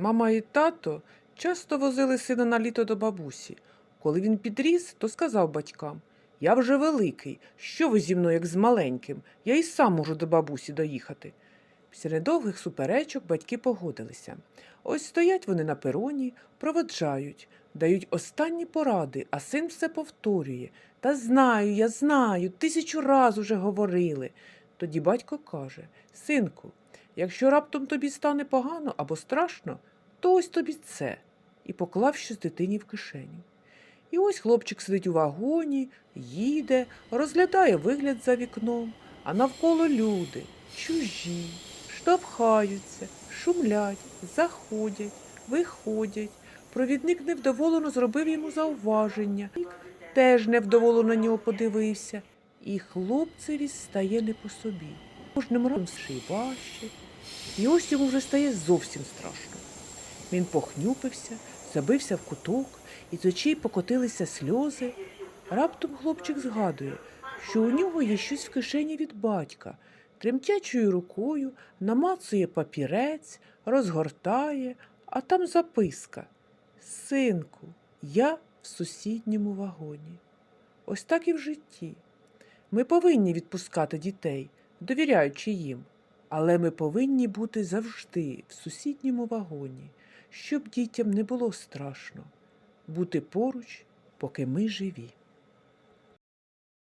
Мама і тато часто возили сина на літо до бабусі. Коли він підріс, то сказав батькам Я вже великий. Що ви зі мною, як з маленьким? Я і сам можу до бабусі доїхати. Після недовгих суперечок батьки погодилися. Ось стоять вони на пероні, проводжають, дають останні поради, а син все повторює. Та знаю, я знаю, тисячу раз уже говорили. Тоді батько каже Синку, якщо раптом тобі стане погано або страшно, то ось тобі це. І поклав щось дитині в кишеню. І ось хлопчик сидить у вагоні, їде, розглядає вигляд за вікном, а навколо люди, чужі, штовхаються, шумлять, заходять, виходять. Провідник невдоволено зробив йому зауваження, теж невдоволено на нього подивився, і хлопцеві стає не по собі. Кожним разом ще й і ось йому вже стає зовсім страшно. Він похнюпився, забився в куток, і з очей покотилися сльози. Раптом хлопчик згадує, що у нього є щось в кишені від батька. Тремтячою рукою намацує папірець, розгортає, а там записка. Синку, я в сусідньому вагоні. Ось так і в житті. Ми повинні відпускати дітей, довіряючи їм, але ми повинні бути завжди в сусідньому вагоні, щоб дітям не було страшно бути поруч, поки ми живі.